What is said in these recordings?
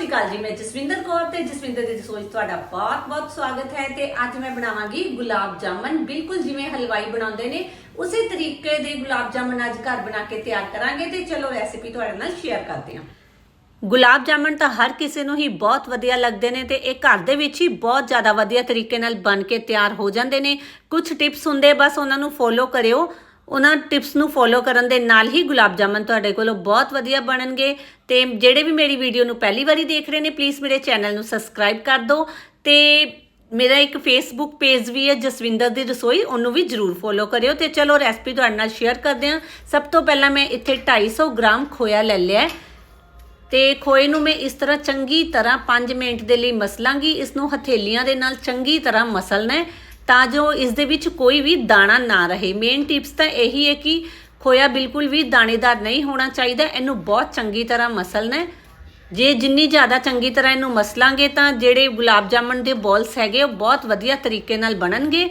ਸ਼੍ਰੀ ਅਕਾਲ ਜੀ, ਮੈਂ ਜਸਵਿੰਦਰ ਕੌਰ ਤੇ ਜਸਵਿੰਦਰ ਦੀ ਰਸੋਈ ਤੁਹਾਡਾ ਬਹੁਤ-ਬਹੁਤ ਸਵਾਗਤ ਹੈ ਤੇ ਅੱਜ ਮੈਂ ਬਣਾਵਾਂਗੀ ਗੁਲਾਬ ਜਾਮਨ ਬਿਲਕੁਲ ਜਿਵੇਂ ਹਲਵਾਈ ਬਣਾਉਂਦੇ ਨੇ, ਉਸੇ ਤਰੀਕੇ ਦੇ ਗੁਲਾਬ ਜਾਮਨ ਅੱਜ ਘਰ ਬਣਾ ਕੇ ਤਿਆਰ ਕਰਾਂਗੇ ਤੇ ਚਲੋ ਰੈਸਿਪੀ ਤੁਹਾਡੇ ਨਾਲ ਸ਼ੇਅਰ ਕਰਦੇ ਹਾਂ। ਗੁਲਾਬ ਜਾਮਨ ਤਾਂ ਹਰ ਕਿਸੇ ਨੂੰ ਹੀ ਬਹੁਤ ਵਧੀਆ ਲੱਗਦੇ ਨੇ ਤੇ ਇਹ ਘਰ ਦੇ ਵਿੱਚ ਹੀ ਬਹੁਤ ਜ਼ਿਆਦਾ ਵਧੀਆ ਤਰੀਕੇ ਨਾਲ ਬਣ ਕੇ ਤਿਆਰ ਹੋ ਜਾਂਦੇ ਨੇ। ਕੁਝ ਟਿਪਸ ਹੁੰਦੇ, ਬਸ ਉਹਨਾਂ ਨੂੰ ਫੋਲੋ ਕਰਿਓ। ਉਹਨਾਂ ਟਿਪਸ ਨੂੰ ਫੋਲੋ ਕਰਨ ਦੇ ਨਾਲ ਹੀ ਗੁਲਾਬ ਜਾਮਨ ਤੁਹਾਡੇ ਕੋਲੋਂ ਬਹੁਤ ਵਧੀਆ ਬਣਨਗੇ। ਤੇ ਜਿਹੜੇ ਵੀ ਮੇਰੀ ਵੀਡੀਓ ਨੂੰ ਪਹਿਲੀ ਵਾਰੀ ਦੇਖ ਰਹੇ ਨੇ ਪਲੀਜ਼ ਮੇਰੇ ਚੈਨਲ ਨੂੰ ਸਬਸਕ੍ਰਾਈਬ ਕਰ ਦਿਓ। ਤੇ ਮੇਰਾ ਇੱਕ ਫੇਸਬੁੱਕ ਪੇਜ ਵੀ ਹੈ, ਜਸਵਿੰਦਰ ਦੀ ਰਸੋਈ, ਉਹਨੂੰ ਵੀ ਜਰੂਰ ਫੋਲੋ ਕਰਿਓ। ਤੇ ਚਲੋ ਰੈਸਪੀ ਤੁਹਾਡੇ ਨਾਲ ਸ਼ੇਅਰ ਕਰਦੇ ਹਾਂ। ਸਭ ਤੋਂ ਪਹਿਲਾਂ ਮੈਂ ਇੱਥੇ 250 ਗ੍ਰਾਮ ਖੋਇਆ ਲੈ ਲਿਆ ਹੈ। ਤੇ ਖੋਏ ਨੂੰ ਮੈਂ ਇਸ ਤਰ੍ਹਾਂ ਚੰਗੀ ਤਰ੍ਹਾਂ 5 ਮਿੰਟ ਦੇ ਲਈ ਮਸਲਾਂਗੀ। ਇਸ ਨੂੰ ਹਥੇਲੀਆਂ ਦੇ ਨਾਲ ਚੰਗੀ ਤਰ੍ਹਾਂ ਮਸਲਣਾ ਹੈ। ਤਾਂ ਜੋ ਇਸ ਦੇ ਵਿੱਚ ਕੋਈ ਵੀ ਦਾਣਾ ਨਾ ਰਹੇ। ਮੇਨ ਟਿਪਸ ਤਾਂ ਇਹੀ ਹੈ ਕਿ ਖੋਇਆ ਬਿਲਕੁਲ ਵੀ ਦਾਣੇਦਾਰ ਨਹੀਂ ਹੋਣਾ ਚਾਹੀਦਾ। ਇਹਨੂੰ ਬਹੁਤ ਚੰਗੀ ਤਰ੍ਹਾਂ ਮਸਲਣਾ ਜੇ ਜਿੰਨੀ ਜ਼ਿਆਦਾ ਚੰਗੀ ਤਰ੍ਹਾਂ ਇਹਨੂੰ ਮਸਲਾਂਗੇ ਤਾਂ ਜਿਹੜੇ ਗੁਲਾਬ ਜਾਮਨ ਦੇ ਬੋਲਸ ਹੈਗੇ, ਉਹ ਬਹੁਤ ਵਧੀਆ ਤਰੀਕੇ ਨਾਲ ਬਣਨਗੇ।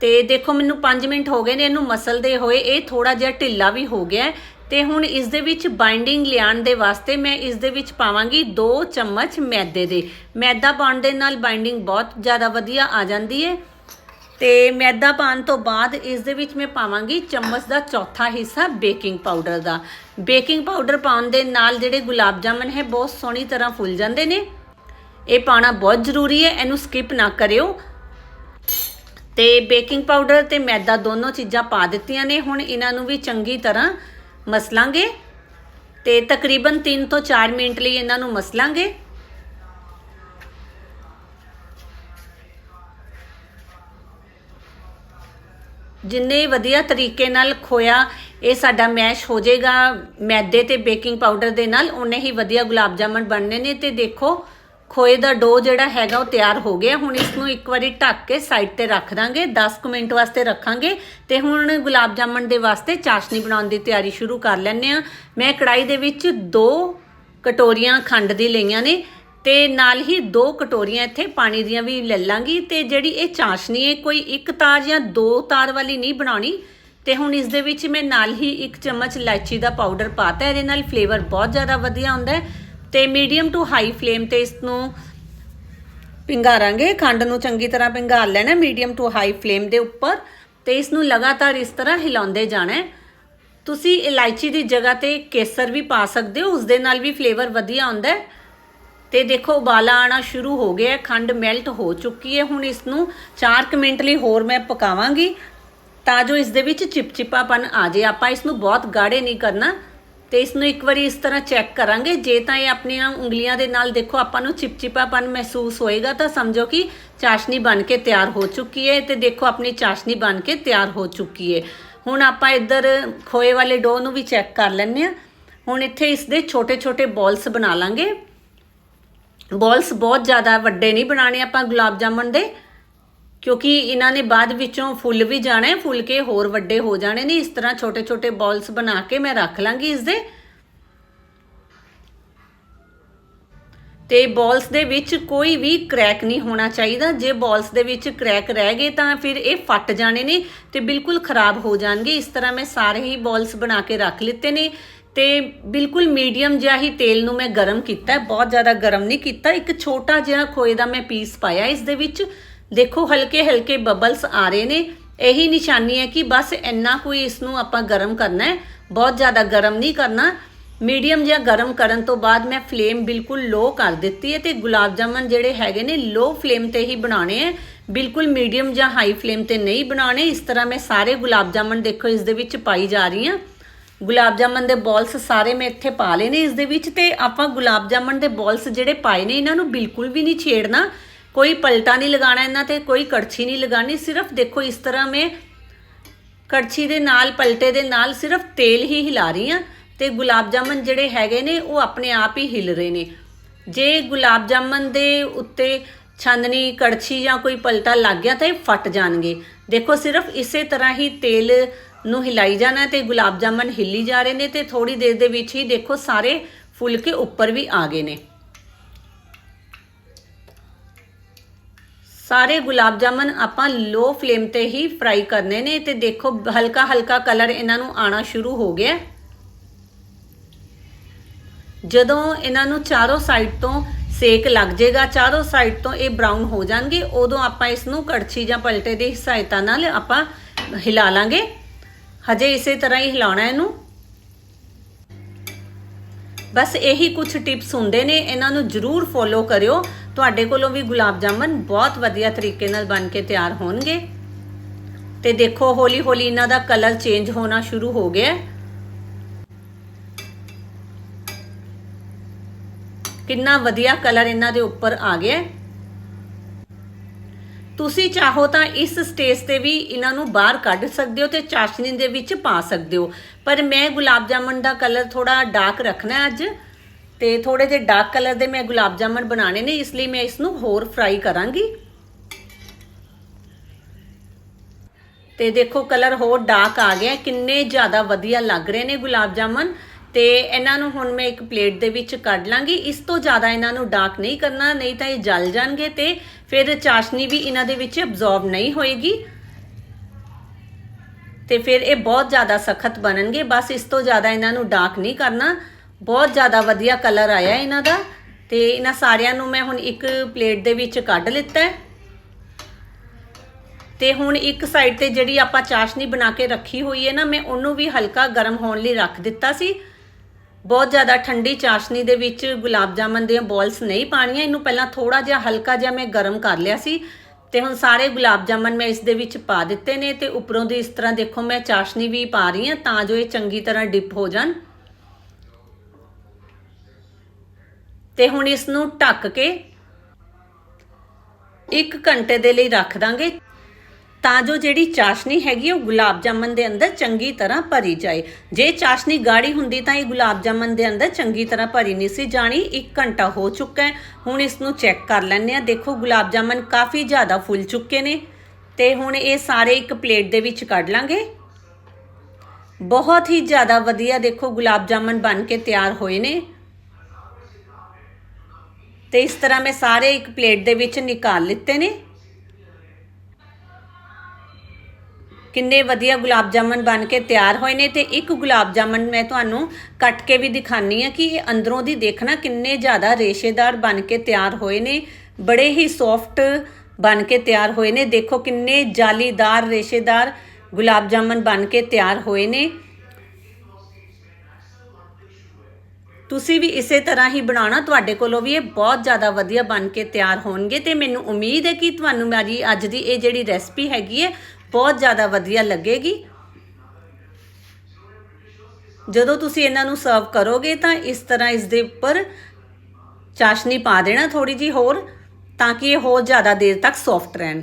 ਤੇ ਦੇਖੋ, ਮੈਨੂੰ 5 ਮਿੰਟ ਹੋ ਗਏ ਨੇ ਇਹਨੂੰ ਮਸਲਦੇ ਹੋਏ। ਇਹ ਥੋੜਾ ਜਿਹਾ ਢਿੱਲਾ ਵੀ ਹੋ ਗਿਆ ਤੇ ਹੁਣ ਇਸ ਦੇ ਵਿੱਚ ਬਾਈਂਡਿੰਗ ਲਿਆਉਣ ਦੇ ਵਾਸਤੇ ਮੈਂ ਇਸ ਦੇ ਵਿੱਚ ਪਾਵਾਂਗੀ 2 ਚਮਚ ਮੈਦੇ ਦੇ। ਮੈਦਾ ਪਾਉਣ ਦੇ ਨਾਲ ਬਾਈਂਡਿੰਗ ਬਹੁਤ ਜ਼ਿਆਦਾ ਵਧੀਆ ਆ ਜਾਂਦੀ ਹੈ ਤੇ ਮੈਦਾ ਪਾਉਣ ਤੋਂ ਬਾਅਦ ਇਸ ਦੇ ਵਿੱਚ ਮੈਂ ਪਾਵਾਂਗੀ ਚਮਚ ਦਾ ਚੌਥਾ ਹਿੱਸਾ ਬੇਕਿੰਗ ਪਾਊਡਰ ਦਾ। ਬੇਕਿੰਗ ਪਾਊਡਰ ਪਾਉਣ ਦੇ ਨਾਲ ਜਿਹੜੇ ਗੁਲਾਬ ਜਾਮਨ ਹੈ, ਬਹੁਤ ਸੋਹਣੀ ਤਰ੍ਹਾਂ ਫੁੱਲ ਜਾਂਦੇ ਨੇ। ਇਹ ਪਾਣਾ ਬਹੁਤ ਜ਼ਰੂਰੀ ਹੈ, ਇਹਨੂੰ ਸਕਿਪ ਨਾ ਕਰਿਓ। ਤੇ ਬੇਕਿੰਗ ਪਾਊਡਰ ਤੇ ਮੈਦਾ ਦੋਨੋਂ ਚੀਜ਼ਾਂ ਪਾ ਦਿੱਤੀਆਂ ਨੇ, ਹੁਣ ਇਹਨਾਂ ਨੂੰ ਵੀ ਚੰਗੀ ਤਰ੍ਹਾਂ ਮਸਲਾਂਗੇ ਤੇ ਤਕਰੀਬਨ 3 ਤੋਂ 4 ਮਿੰਟ ਲਈ ਇਹਨਾਂ ਨੂੰ ਮਸਲਾਂਗੇ। ਜਿੰਨੇ ਵਧੀਆ ਤਰੀਕੇ ਨਾਲ ਖੋਇਆ, ਇਹ ਸਾਡਾ ਮੈਸ਼ ਹੋ ਜਾਏਗਾ। ਮੈਦੇ ਤੇ ਬੇਕਿੰਗ ਪਾਊਡਰ ਦੇ ਨਾਲ ਉਹਨੇ ਹੀ ਵਧੀਆ ਗੁਲਾਬ ਜਾਮਨ ਬਣਨੇ ਨੇ ਤੇ ਦੇਖੋ ਖੋਏ ਦਾ ਡੋ ਜਿਹੜਾ ਹੈਗਾ ਉਹ ਤਿਆਰ ਹੋ ਗਿਆ। ਹੁਣ ਇਸ ਨੂੰ ਇੱਕ ਵਾਰੀ ਢੱਕ ਕੇ ਸਾਈਡ ਤੇ ਰੱਖ ਦਾਂਗੇ। 10 ਕੁ ਮਿੰਟ ਵਾਸਤੇ ਰੱਖਾਂਗੇ ਤੇ ਹੁਣ ਗੁਲਾਬ ਜਾਮਣ ਦੇ ਵਾਸਤੇ ਚਾਸ਼ਨੀ ਬਣਾਉਣ ਦੀ ਤਿਆਰੀ ਸ਼ੁਰੂ ਕਰ ਲੈਂਦੇ ਆ ਮੈਂ ਕੜਾਈ ਦੇ ਵਿੱਚ ਦੋ ਕਟੋਰੀਆਂ ਖੰਡ ਦੀ ਲਈਆਂ ਨੇ ਤੇ ਨਾਲ ਹੀ ਦੋ ਕਟੋਰੀਆਂ ਇੱਥੇ ਪਾਣੀ ਦੀਆਂ ਵੀ ਲੈ ਲਾਂਗੀ ਤੇ ਜਿਹੜੀ ਇਹ ਚਾਸ਼ਨੀ ਹੈ, ਕੋਈ ਇੱਕ ਤਾਰ ਜਾਂ ਦੋ ਤਾਰ ਵਾਲੀ ਨਹੀਂ ਬਣਾਉਣੀ। ਤੇ ਹੁਣ ਇਸ ਦੇ ਵਿੱਚ ਮੈਂ ਨਾਲ ਹੀ ਇੱਕ ਚਮਚ ਇਲਾਇਚੀ ਦਾ ਪਾਊਡਰ ਪਾਤਾ ਇਹਦੇ ਨਾਲ ਫਲੇਵਰ ਬਹੁਤ ਜ਼ਿਆਦਾ ਵਧੀਆ ਹੁੰਦਾ ਹੈ। ਤੇ ਮੀਡੀਅਮ ਟੂ ਹਾਈ ਫਲੇਮ ਤੇ ਇਸ ਨੂੰ ਪਿੰਗਾਰਾਂਗੇ, ਖੰਡ ਨੂੰ ਚੰਗੀ ਤਰ੍ਹਾਂ ਪਿੰਗਾਰ ਲੈਣਾ, ਮੀਡੀਅਮ ਟੂ ਹਾਈ ਫਲੇਮ ਦੇ ਉੱਪਰ, ਤੇ ਇਸ ਨੂੰ ਲਗਾਤਾਰ ਇਸ ਤਰ੍ਹਾਂ ਹਿਲਾਉਂਦੇ ਜਾਣਾ ਹੈ। ਤੁਸੀਂ ਇਲਾਇਚੀ ਦੀ ਜਗ੍ਹਾ ਤੇ ਕੇਸਰ ਵੀ ਪਾ ਸਕਦੇ ਹੋ ਉਸ ਦੇ ਨਾਲ ਵੀ ਫਲੇਵਰ ਵਧੀਆ ਆਉਂਦਾ ਹੈ। ਤੇ ਦੇਖੋ, ਉਬਾਲਾ ਆਣਾ ਸ਼ੁਰੂ ਹੋ ਗਿਆ ਖੰਡ ਮੈਲਟ ਹੋ ਚੁੱਕੀ ਹੈ। ਹੁਣ ਇਸ ਨੂੰ 4 ਮਿੰਟ ਲਈ ਹੋਰ ਮੈਂ ਪਕਾਵਾਂਗੀ, ਤਾਂ ਜੋ ਇਸ ਦੇ ਵਿੱਚ ਚਿਪਚਿਪਾਪਨ ਆ ਜਾਏ। ਆਪਾਂ ਇਸ ਨੂੰ ਬਹੁਤ ਗਾੜੇ ਨਹੀਂ ਕਰਨਾ। ਤੇ ਇਸ ਨੂੰ ਇੱਕ ਵਾਰੀ ਇਸ ਤਰ੍ਹਾਂ ਚੈੱਕ ਕਰਾਂਗੇ। ਜੇ ਤਾਂ ਇਹ ਆਪਣੀਆਂ ਉਂਗਲੀਆਂ ਦੇ ਨਾਲ ਦੇਖੋ, ਆਪਾਂ ਨੂੰ ਚਿਪਚਿਪਾਪਨ ਮਹਿਸੂਸ ਹੋਏਗਾ, ਤਾਂ ਸਮਝੋ ਕਿ ਚਾਸ਼ਨੀ ਬਣ ਕੇ ਤਿਆਰ ਹੋ ਚੁੱਕੀ ਹੈ ਤੇ ਦੇਖੋ, ਆਪਣੀ ਚਾਸ਼ਨੀ ਬਣ ਕੇ ਤਿਆਰ ਹੋ ਚੁੱਕੀ ਹੈ। ਹੁਣ ਆਪਾਂ ਇੱਧਰ ਖੋਏ ਵਾਲੇ ਡੋ ਨੂੰ ਵੀ ਚੈੱਕ ਕਰ ਲੈਂਦੇ ਆ ਹੁਣ ਇੱਥੇ ਇਸ ਦੇ ਛੋਟੇ-ਛੋਟੇ ਬੋਲਸ ਬਣਾ ਲਾਂਗੇ। ਬੋਲਸ ਬਹੁਤ ਜ਼ਿਆਦਾ ਵੱਡੇ ਨਹੀਂ ਬਣਾਣੇ ਆਪਾਂ ਗੁਲਾਬ ਜਾਮਨ ਦੇ। ਕਿਉਂਕਿ ਇਹਨਾਂ ਨੇ ਬਾਅਦ ਵਿੱਚੋਂ ਫੁੱਲ ਵੀ ਜਾਣਾ ਹੈ ਫੁੱਲ ਕੇ ਹੋਰ ਵੱਡੇ ਹੋ ਜਾਣੇ ਨੇ। ਇਸ ਤਰ੍ਹਾਂ ਛੋਟੇ-ਛੋਟੇ ਬੋਲਸ ਬਣਾ ਕੇ ਮੈਂ ਰੱਖ ਲਾਂਗੀ ਇਸ ਦੇ ਤੇ ਬੋਲਸ ਦੇ ਵਿੱਚ ਕੋਈ ਵੀ ਕ੍ਰੈਕ ਨਹੀਂ ਹੋਣਾ ਚਾਹੀਦਾ। ਜੇ ਬੋਲਸ ਦੇ ਵਿੱਚ ਕ੍ਰੈਕ ਰਹਿ ਗਏ ਤਾਂ ਫਿਰ ਇਹ ਫਟ ਜਾਣੇ ਨੇ ਤੇ ਬਿਲਕੁਲ ਖਰਾਬ ਹੋ ਜਾਣਗੇ। ਇਸ ਤਰ੍ਹਾਂ ਮੈਂ ਸਾਰੇ ਹੀ ਬੋਲਸ ਬਣਾ ਕੇ ਰੱਖ ਲਿੱਤੇ ਨੇ ਤੇ ਬਿਲਕੁਲ ਮੀਡੀਅਮ ਜਿਹਾ ਹੀ ਤੇਲ ਨੂੰ ਮੈਂ ਗਰਮ ਕੀਤਾ। ਬਹੁਤ ਜ਼ਿਆਦਾ ਗਰਮ ਨਹੀਂ ਕੀਤਾ। ਇੱਕ ਛੋਟਾ ਜਿਹਾ ਖੋਏ ਦਾ ਮੈਂ ਪੀਸ ਪਾਇਆ ਇਸ ਦੇ ਵਿੱਚ। ਦੇਖੋ, ਹਲਕੇ ਹਲਕੇ ਬਬਲਸ ਆ ਰਹੇ ਨੇ। ਇਹੀ ਨਿਸ਼ਾਨੀ ਹੈ ਕਿ ਬਸ ਇੰਨਾ ਕੋਈ ਇਸ ਨੂੰ ਆਪਾਂ ਗਰਮ ਕਰਨਾ ਹੈ। ਬਹੁਤ ਜ਼ਿਆਦਾ ਗਰਮ ਨਹੀਂ ਕਰਨਾ। ਮੀਡੀਅਮ ਜਿਹਾ ਗਰਮ ਕਰਨ ਤੋਂ ਬਾਅਦ ਮੈਂ ਫਲੇਮ ਬਿਲਕੁਲ ਲੋ ਕਰ ਦਿੱਤੀ ਹੈ ਤੇ ਗੁਲਾਬ ਜਾਮਨ ਜਿਹੜੇ ਹੈਗੇ ਨੇ, ਲੋ ਫਲੇਮ ਤੇ ਹੀ ਬਣਾਉਣੇ ਹੈ। ਬਿਲਕੁਲ ਮੀਡੀਅਮ ਜਾਂ ਹਾਈ ਫਲੇਮ ਤੇ ਨਹੀਂ ਬਣਾਉਣੇ। ਇਸ ਤਰ੍ਹਾਂ ਮੈਂ ਸਾਰੇ ਗੁਲਾਬ ਜਾਮਨ ਦੇਖੋ, ਇਸ ਦੇ ਵਿੱਚ ਪਾਈ ਜਾ ਰਹੀ ਹਾਂ। ਗੁਲਾਬ ਜਾਮਨ ਦੇ ਬੋਲਸ ਸਾਰੇ ਮੈਂ ਇੱਥੇ ਪਾ ਲਏ ਨੇ ਇਸ ਦੇ ਵਿੱਚ ਤੇ ਆਪਾਂ ਗੁਲਾਬ ਜਾਮਨ ਦੇ ਬੋਲਸ ਜਿਹੜੇ ਪਾਏ ਨੇ, ਇਹਨਾਂ ਨੂੰ ਬਿਲਕੁਲ ਵੀ ਨਹੀਂ ਛੇੜਨਾ। ਕੋਈ ਪਲਟਾ ਨਹੀਂ ਲਗਾਣਾ ਇਹਨਾਂ ਤੇ, ਕੋਈ ਕੜਛੀ ਨਹੀਂ ਲਗਾਣੀ ਸਿਰਫ ਦੇਖੋ ਇਸ ਤਰ੍ਹਾਂ ਮੈਂ ਕੜਛੀ ਦੇ ਨਾਲ, ਪਲਟੇ ਦੇ ਨਾਲ ਸਿਰਫ ਤੇਲ ਹੀ ਹਿਲਾ ਰਹੀ ਹਾਂ ਤੇ ਗੁਲਾਬ ਜਾਮਨ ਜਿਹੜੇ ਹੈਗੇ ਨੇ ਉਹ ਆਪਣੇ ਆਪ ਹੀ ਹਿਲ ਰਹੇ ਨੇ। ਜੇ ਗੁਲਾਬ ਜਾਮਨ ਦੇ ਉੱਤੇ ਛੰਦਨੀ ਕੜਛੀ ਜਾਂ ਕੋਈ ਪਲਟਾ ਲੱਗ ਗਿਆ ਤਾਂ ਇਹ ਫਟ ਜਾਣਗੇ। ਦੇਖੋ ਸਿਰਫ ਇਸੇ ਤਰ੍ਹਾਂ ਹੀ ਤੇਲ ਨੂੰ ਹਿਲਾਈ ਜਾਣਾ ਤੇ ਗੁਲਾਬ ਜਾਮਨ ਹਿੱਲੀ ਜਾ ਰਹੇ ਨੇ ਤੇ ਥੋੜੀ ਦੇਰ ਦੇ ਵਿੱਚ ਹੀ ਦੇਖੋ ਸਾਰੇ ਫੁੱਲ ਕੇ ਉੱਪਰ ਵੀ ਆ ਗਏ ਨੇ। ਸਾਰੇ ਗੁਲਾਬ ਜਾਮਨ ਆਪਾਂ ਲੋ ਫਲੇਮ ਤੇ ਹੀ ਫਰਾਈ ਕਰਨੇ ਨੇ ਤੇ ਦੇਖੋ ਹਲਕਾ ਹਲਕਾ ਕਲਰ ਇਹਨਾਂ ਨੂੰ ਆਣਾ ਸ਼ੁਰੂ ਹੋ ਗਿਆ ਜਦੋਂ ਇਹਨਾਂ ਨੂੰ ਚਾਰੋਂ ਸਾਈਡ ਤੋਂ ਸੇਕ ਲੱਗ ਜਾਏਗਾ, ਚਾਰੋਂ ਸਾਈਡ ਤੋਂ ਇਹ ਬਰਾਊਨ ਹੋ ਜਾਣਗੇ, ਉਦੋਂ ਆਪਾਂ ਇਸ ਨੂੰ ਕੜਛੀ ਜਾਂ ਪਲਟੇ ਦੀ ਸਹਾਇਤਾ ਨਾਲ ਆਪਾਂ ਹਿਲਾ ਲਾਂਗੇ। ਹਜੇ ਇਸੇ ਤਰ੍ਹਾਂ ਹੀ ਹਿਲਾਉਣਾ ਇਹਨੂੰ। ਬਸ ਇਹੀ ਕੁਝ ਟਿਪਸ ਹੁੰਦੇ ਨੇ, ਇਹਨਾਂ ਨੂੰ ਜਰੂਰ ਫੋਲੋ ਕਰਿਓ। ਤੁਹਾਡੇ ਕੋਲੋਂ ਵੀ ਗੁਲਾਬ ਜਾਮਨ ਬਹੁਤ ਵਧੀਆ ਤਰੀਕੇ ਨਾਲ ਬਣ ਕੇ ਤਿਆਰ ਹੋਣਗੇ। ਤੇ ਦੇਖੋ ਹੌਲੀ ਹੌਲੀ ਇਹਨਾਂ ਦਾ ਕਲਰ ਚੇਂਜ ਹੋਣਾ ਸ਼ੁਰੂ ਹੋ ਗਿਆ ਕਿੰਨਾ ਵਧੀਆ ਕਲਰ ਇਹਨਾਂ ਦੇ ਉੱਪਰ ਆ ਗਿਆ ਤੁਸੀਂ ਚਾਹੋ ਤਾਂ ਇਸ ਸਟੇਜ ਤੇ ਵੀ ਇਹਨਾਂ ਨੂੰ ਬਾਹਰ ਕੱਢ ਸਕਦੇ ਹੋ ਤੇ ਚਾਸ਼ਨੀ ਦੇ ਵਿੱਚ ਪਾ ਸਕਦੇ ਹੋ। ਪਰ ਮੈਂ ਗੁਲਾਬ ਜਾਮਨ ਦਾ ਕਲਰ ਥੋੜਾ ਡਾਰਕ ਰੱਖਣਾ ਅੱਜ। ਤੇ ਥੋੜੇ ਜਿਹੇ ਡਾਰਕ ਕਲਰ ਦੇ ਮੈਂ ਗੁਲਾਬ ਜਾਮਨ ਬਣਾਣੇ ਨੇ, ਇਸ ਲਈ ਮੈਂ ਇਸ ਨੂੰ ਹੋਰ ਫਰਾਈ ਕਰਾਂਗੀ। ਤੇ ਦੇਖੋ ਕਲਰ ਹੋਰ ਡਾਰਕ ਆ ਗਿਆ, ਕਿੰਨੇ ਜ਼ਿਆਦਾ ਵਧੀਆ ਲੱਗ ਰਹੇ ਨੇ ਗੁਲਾਬ ਜਾਮਨ ਤੇ ਇਹਨਾਂ ਨੂੰ ਹੁਣ ਮੈਂ ਇੱਕ ਪਲੇਟ ਦੇ ਵਿੱਚ ਕੱਢ ਲਾਂਗੀ। ਇਸ ਤੋਂ ਜ਼ਿਆਦਾ ਇਹਨਾਂ ਨੂੰ ਡਾਰਕ ਨਹੀਂ ਕਰਨਾ, ਨਹੀਂ ਤਾਂ ਇਹ ਜਲ ਜਾਣਗੇ ਤੇ ਫਿਰ ਚਾਸ਼ਨੀ ਵੀ ਇਹਨਾਂ ਦੇ ਵਿੱਚ ਅਬਜ਼ੌਰਬ ਨਹੀਂ ਹੋਏਗੀ। ਤੇ ਫਿਰ ਇਹ ਬਹੁਤ ਜ਼ਿਆਦਾ ਸਖਤ ਬਣਨਗੇ। ਬਸ ਇਸ ਤੋਂ ਜ਼ਿਆਦਾ ਇਹਨਾਂ ਨੂੰ ਡਾਰਕ ਨਹੀਂ ਕਰਨਾ। ਬਹੁਤ ਜ਼ਿਆਦਾ ਵਧੀਆ ਕਲਰ ਆਇਆ ਇਹਨਾਂ ਦਾ ਤੇ ਇਹਨਾਂ ਸਾਰਿਆਂ ਨੂੰ ਮੈਂ ਹੁਣ ਇੱਕ ਪਲੇਟ ਦੇ ਵਿੱਚ ਕੱਢ ਲਿੱਤਾ ਹੈ। ਤੇ ਹੁਣ ਇੱਕ ਸਾਈਡ ਤੇ ਜਿਹੜੀ ਆਪਾਂ ਚਾਸ਼ਨੀ ਬਣਾ ਕੇ ਰੱਖੀ ਹੋਈ ਹੈ ਨਾ, ਮੈਂ ਉਹਨੂੰ ਵੀ ਹਲਕਾ ਗਰਮ ਹੋਣ ਲਈ ਰੱਖ ਦਿੱਤਾ ਸੀ। ਬਹੁਤ ਜ਼ਿਆਦਾ ਠੰਡੀ ਚਾਸ਼ਨੀ ਦੇ ਵਿੱਚ ਗੁਲਾਬ ਜਾਮਨ ਦੀਆਂ ਬੋਲਸ ਨਹੀਂ ਪਾਣੀਆਂ ਇਹਨੂੰ ਪਹਿਲਾਂ ਥੋੜਾ ਜਿਹਾ ਹਲਕਾ ਜਿਹਾ ਮੈਂ ਗਰਮ ਕਰ ਲਿਆ ਸੀ। ਤੇ ਹੁਣ ਸਾਰੇ ਗੁਲਾਬ ਜਾਮਨ ਮੈਂ ਇਸ ਦੇ ਵਿੱਚ ਪਾ ਦਿੱਤੇ ਨੇ ਤੇ ਉੱਪਰੋਂ ਦੀ ਇਸ ਤਰ੍ਹਾਂ ਦੇਖੋ ਮੈਂ ਚਾਸ਼ਨੀ ਵੀ ਪਾ ਰਹੀ ਹਾਂ ਤਾਂ ਜੋ ਇਹ ਚੰਗੀ ਤਰ੍ਹਾਂ ਡਿਪ ਹੋ ਜਾਣ। ਤੇ ਹੁਣ ਇਸ ਨੂੰ ਢੱਕ ਕੇ 1 ਘੰਟੇ ਦੇ ਲਈ ਰੱਖ ਦਾਂਗੇ ਤਾਂ ਜੋ ਜਿਹੜੀ ਚਾਸ਼ਨੀ ਹੈਗੀ ਉਹ ਗੁਲਾਬ ਜਾਮਨ ਦੇ ਅੰਦਰ ਚੰਗੀ ਤਰ੍ਹਾਂ ਭਰੀ ਜਾਏ। ਜੇ ਚਾਸ਼ਨੀ ਗਾੜੀ ਹੁੰਦੀ ਤਾਂ ਇਹ ਗੁਲਾਬ ਜਾਮਨ ਦੇ ਅੰਦਰ ਚੰਗੀ ਤਰ੍ਹਾਂ ਭਰੀ ਨਹੀਂ ਸੀ ਜਾਣੀ। 1 ਘੰਟਾ ਹੋ ਚੁੱਕਾ ਹੈ। ਹੁਣ ਇਸ ਨੂੰ ਚੈੱਕ ਕਰ ਲੈਂਦੇ ਆ ਦੇਖੋ ਗੁਲਾਬ ਜਾਮਨ ਕਾਫੀ ਜ਼ਿਆਦਾ ਫੁੱਲ ਚੁੱਕੇ ਨੇ ਤੇ ਹੁਣ ਇਹ ਸਾਰੇ ਇੱਕ ਪਲੇਟ ਦੇ ਵਿੱਚ ਕੱਢ ਲਾਂਗੇ। ਬਹੁਤ ਹੀ ਜ਼ਿਆਦਾ ਵਧੀਆ ਦੇਖੋ ਗੁਲਾਬ ਜਾਮਨ ਬਣ ਕੇ ਤਿਆਰ ਹੋਏ ਨੇ। ਤੇ ਇਸ ਤਰ੍ਹਾਂ ਮੈਂ ਸਾਰੇ ਇੱਕ ਪਲੇਟ ਦੇ ਵਿੱਚ ਨਿਕਾਲ ਲਿੱਤੇ ਨੇ। ਕਿੰਨੇ ਵਧੀਆ ਗੁਲਾਬ ਜਾਮਨ ਬਣ ਕੇ ਤਿਆਰ ਹੋਏ ਨੇ ਤੇ ਇੱਕ ਗੁਲਾਬ ਜਾਮਨ ਮੈਂ ਤੁਹਾਨੂੰ ਕੱਟ ਕੇ ਵੀ ਦਿਖਾਨੀ ਆ ਕਿ ਇਹ ਅੰਦਰੋਂ ਦੀ ਦੇਖਣਾ ਕਿੰਨੇ ਜ਼ਿਆਦਾ ਰੇਸ਼ੇਦਾਰ ਬਣ ਕੇ ਤਿਆਰ ਹੋਏ ਨੇ, ਬੜੇ ਹੀ ਸੌਫਟ ਬਣ ਕੇ ਤਿਆਰ ਹੋਏ ਨੇ। ਦੇਖੋ ਕਿੰਨੇ ਜਾਲੀਦਾਰ, ਰੇਸ਼ੇਦਾਰ ਗੁਲਾਬ ਜਾਮਨ ਬਣ ਕੇ ਤਿਆਰ ਹੋਏ ਨੇ। ਤੁਸੀਂ ਵੀ ਇਸੇ ਤਰ੍ਹਾਂ ਹੀ ਬਣਾਉਣਾ ਤੁਹਾਡੇ ਕੋਲੋਂ ਵੀ ਇਹ ਬਹੁਤ ਜ਼ਿਆਦਾ ਵਧੀਆ ਬਣ ਕੇ ਤਿਆਰ ਹੋਣਗੇ ਤੇ ਮੈਨੂੰ ਉਮੀਦ ਹੈ ਕਿ ਤੁਹਾਨੂੰ ਮੇਰੀ ਅੱਜ ਦੀ ਇਹ ਜਿਹੜੀ ਰੈਸਪੀ ਹੈਗੀ ਹੈ, ਬਹੁਤ ਜ਼ਿਆਦਾ ਵਧੀਆ ਲੱਗੇਗੀ। ਜਦੋਂ ਤੁਸੀਂ ਇਹਨਾਂ ਨੂੰ ਸਰਵ ਕਰੋਗੇ ਤਾਂ ਇਸ ਤਰ੍ਹਾਂ ਇਸ ਦੇ ਉੱਪਰ ਚਾਸ਼ਨੀ ਪਾ ਦੇਣਾ ਥੋੜੀ ਜੀ ਹੋਰ, ਤਾਂ ਕਿ ਇਹ ਹੋਰ ਜ਼ਿਆਦਾ ਦੇਰ ਤੱਕ ਸੌਫਟ ਰਹਿਣ।